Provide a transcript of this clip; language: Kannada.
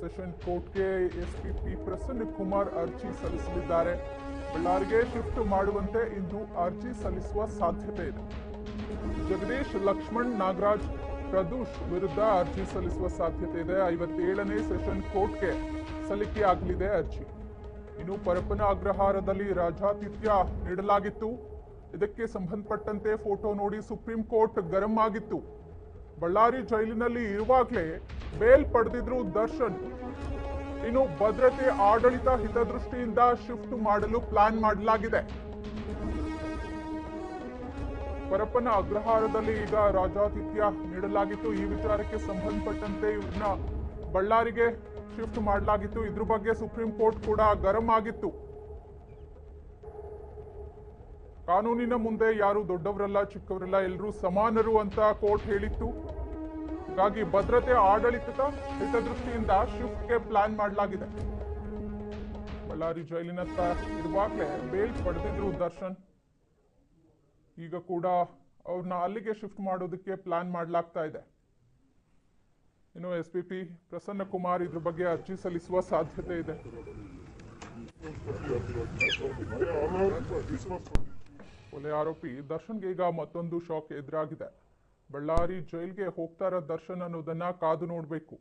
ಸೆಷನ್ ಕೋರ್ಟ್ಗೆ ಪಿ ಪ್ರಸನ್ನ ಕುಮಾರ್ ಅರ್ಜಿ ಸಲ್ಲಿಸಲಿದ್ದಾರೆ. ಬಳ್ಳಾರಿಗೆ ಶಿಫ್ಟ್ ಮಾಡುವಂತೆ ಇಂದು ಅರ್ಜಿ ಸಲ್ಲಿಸುವ ಸಾಧ್ಯತೆ ಇದೆ. ಜಗದೀಶ್, ಲಕ್ಷ್ಮಣ್, ನಾಗರಾಜ್, ಪ್ರದೂಷ್ ವಿರುದ್ಧ ಅರ್ಜಿ ಸಲ್ಲಿಸುವ ಸಾಧ್ಯತೆ ಇದೆ. ಐವತ್ತೇಳನೇ ಸೆಷನ್ ಕೋರ್ಟ್ಗೆ ಸಲ್ಲಿಕೆಯಾಗಲಿದೆ ಅರ್ಜಿ. ಇನ್ನು ಪರಪ್ಪನ ಅಗ್ರಹಾರದಲ್ಲಿ ರಾಜಾತಿಥ್ಯ ನೀಡಲಾಗಿತ್ತು. ಇದಕ್ಕೆ ಸಂಬಂಧಪಟ್ಟಂತೆ ಫೋಟೋ ನೋಡಿ ಸುಪ್ರೀಂ ಕೋರ್ಟ್ ಗರಂ ಆಗಿತ್ತು. ಬಳ್ಳಾರಿ ಜೈಲಿನಲ್ಲಿ ಇರುವಾಗಲೇ ಬೇಲ್ ಪಡೆದಿದ್ರು ದರ್ಶನ್. ಇನ್ನು ಭದ್ರತೆ ಆಡಳಿತ ಹಿತದೃಷ್ಟಿಯಿಂದ ಶಿಫ್ಟ್ ಮಾಡಲು ಪ್ಲಾನ್ ಮಾಡಲಾಗಿದೆ. ಪರಪ್ಪನ ಅಗ್ರಹಾರದಲ್ಲಿ ಈಗ ರಾಜಾತಿಥ್ಯ ನೀಡಲಾಗಿತ್ತು. ಈ ವಿಚಾರಕ್ಕೆ ಸಂಬಂಧಪಟ್ಟಂತೆ ಇವ್ರನ್ನ ಬಳ್ಳಾರಿಗೆ ಶಿಫ್ಟ್ ಮಾಡಲಾಗಿತ್ತು. ಇದ್ರ ಬಗ್ಗೆ ಸುಪ್ರೀಂ ಕೋರ್ಟ್ ಕೂಡ ಗರಂ ಆಗಿತ್ತು. ಕಾನೂನಿನ ಮುಂದೆ ಯಾರು ದೊಡ್ಡವರಲ್ಲ, ಚಿಕ್ಕವರಲ್ಲ ಎಲ್ಲರೂ ಸಮಾನರು ಅಂತ ಕೋರ್ಟ್ ಹೇಳಿತ್ತು. ಹೀಗಾಗಿ ಭದ್ರತೆ ಆಡಳಿತದ ಹಿತದೃಷ್ಟಿಯಿಂದ ಶಿಫ್ಟ್ಗೆ ಪ್ಲಾನ್ ಮಾಡಲಾಗಿದೆ. ಬಳ್ಳಾರಿ ಜೈಲಿನತ್ತ ಇರುವಾಗಲೇ ಬೇಲ್ ಪಡೆದಿದ್ರು ದರ್ಶನ್. ಈಗ ಕೂಡ ಅವ್ರನ್ನ ಅಲ್ಲಿಗೆ ಶಿಫ್ಟ್ ಮಾಡೋದಕ್ಕೆ ಪ್ಲಾನ್ ಮಾಡಲಾಗ್ತಾ ಇದೆ. ಇನ್ನು S P P Prasanna Kumar ಇದ್ರ ಬಗ್ಗೆ ಅರ್ಜಿ ಸಲ್ಲಿಸುವ ಸಾಧ್ಯತೆ ಇದೆ. ಕೊಲೆ ಆರೋಪಿ ದರ್ಶನ್ಗೆ ಈಗ ಮತ್ತೊಂದು ಶಾಕ್ ಎದುರಾಗಿದೆ. ಬಳ್ಳಾರಿ ಜೈಲ್ಗೆ ಹೋಗ್ತಾರ ದರ್ಶನ್ ಅನ್ನೋದನ್ನ ಕಾದು ನೋಡಬೇಕು.